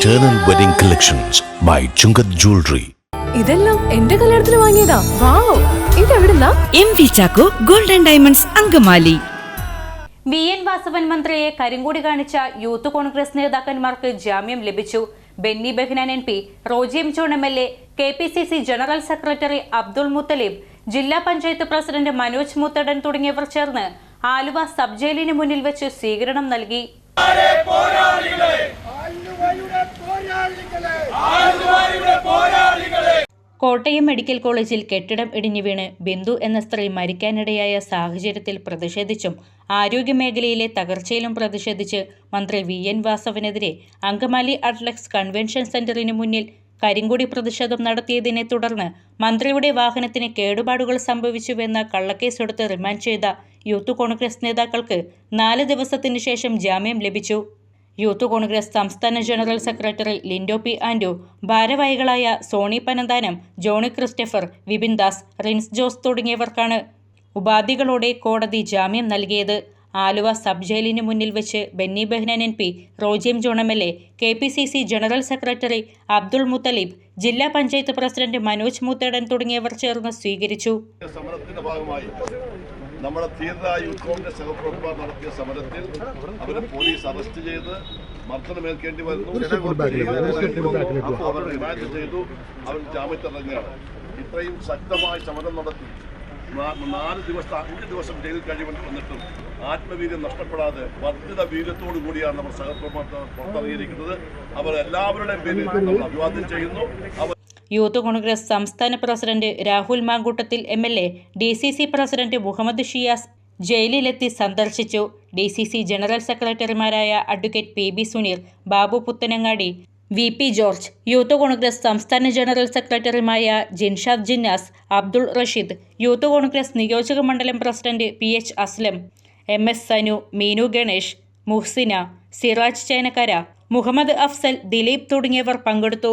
Eternal Wedding Collections by Chungath Jewelry. ഇതെല്ലാം എന്റെ കല്യാണത്തിന് വാങ്ങിയതാ. Wow ഇതെവിടുന്നാ? M V Chacko golden diamonds Angamaly. V N Vasavan മന്ത്രിയെ കരിങ്കൂടി കാണിച്ച യൂത്ത് കോൺഗ്രസ് നേതാക്കന്മാർക്ക് ജാമ്യം ലഭിച്ചു. Benny Behanan M P റോജിയം John M L A K P C C general secretary Abdul Muthalib ജില്ലാ പഞ്ചായത്ത് പ്രസിഡന്റ് മനോജ് മുത്തടൻ തുടങ്ങിയവർ ചേർന്ന് ആലുവ സബ് ജയിലിന് മുന്നിൽ വെച്ച് സ്വീകരണം നൽകി. കോട്ടയം മെഡിക്കൽ കോളേജിൽ കെട്ടിടം ഇടിഞ്ഞു വീണ് ബിന്ദു എന്ന സ്ത്രീ മരിക്കാനിടയായ സാഹചര്യത്തിൽ പ്രതിഷേധിച്ചും ആരോഗ്യമേഖലയിലെ തകർച്ചയിലും പ്രതിഷേധിച്ച് മന്ത്രി വി എൻ വാസവനെതിരെ അങ്കമാലി അത്ലക്സ് കൺവെൻഷൻ സെന്ററിന് മുന്നിൽ കരിങ്കുടി പ്രതിഷേധം നടത്തിയതിനെ തുടർന്ന് മന്ത്രിയുടെ വാഹനത്തിന് കേടുപാടുകൾ സംഭവിച്ചുവെന്ന കള്ളക്കേസെടുത്ത് റിമാൻഡ് ചെയ്ത യൂത്ത് കോൺഗ്രസ് നേതാക്കൾക്ക് നാല് ദിവസത്തിനു ശേഷം ജാമ്യം ലഭിച്ചു. യൂത്ത് കോൺഗ്രസ് സംസ്ഥാന general secretary Lindo P Andu ഭാരവാഹികളായ Sony Panamthanam Johnny Christopher Vipin Das rinse Jose തുടങ്ങിയവർക്കാണ് ഉപാധികളോടെ കോടതി ജാമ്യം നൽകിയത്. ആലുവ സബ് ജയിലിന് മുന്നിൽ വെച്ച് Benny Behanan M P റോജിയം John M L A K P C C general secretary Abdul Muthalib ജില്ലാ പഞ്ചായത്ത് പ്രസിഡന്റ് മനോജ് മുത്തേടൻ തുടങ്ങിയവർ ചേർന്ന് സ്വീകരിച്ചു. നമ്മുടെ തീവ്ര യൂത്ത് കോൺഗ്രസ് സഹപ്രവർത്തകർ നടത്തിയ സമരത്തിൽ അവരെ പോലീസ് അറസ്റ്റ് ചെയ്ത് മർദ്ദനമേൽക്കേണ്ടി വരുന്നു അവർ റിമാൻഡ് ചെയ്തു. അവർ ജാമ്യത്തിറങ്ങുകയാണ് ഇത്രയും ശക്തമായി സമരം നടത്തി. നാല് ദിവസം അഞ്ച് ദിവസം ജയിലിൽ കഴിവ് വന്നിട്ടും ആത്മവീര്യം നഷ്ടപ്പെടാതെ വർദ്ധിത വീര്യത്തോടു കൂടിയാണ് നമ്മുടെ സഹപ്രവർത്തകർ പുറത്തിറങ്ങിയിരിക്കുന്നത്. അവർ എല്ലാവരുടെയും പേരിൽ നമ്മൾ അഭിവാദ്യം ചെയ്യുന്നു. അവർ യൂത്ത് കോൺഗ്രസ് സംസ്ഥാന president Rahul Mamkootathil M L A D C C president Muhammad Shiyas ജയിലിലെത്തി സന്ദർശിച്ചു. ഡി സി സി ജനറൽ സെക്രട്ടറിമാരായ advocate P B Suneer Babu Puthanangadi V P George youth Congress സംസ്ഥാന ജനറൽ സെക്രട്ടറിമായ ജിൻഷാദ് ജിന്നാസ് അബ്ദുൾ റഷീദ് യൂത്ത് കോൺഗ്രസ് നിയോജക മണ്ഡലം president P H Aslam M S Sanu Meenu Ganesh Muhsina Siraj Chenakkara Muhammad Afsal Dileep തുടങ്ങിയവർ പങ്കെടുത്തു.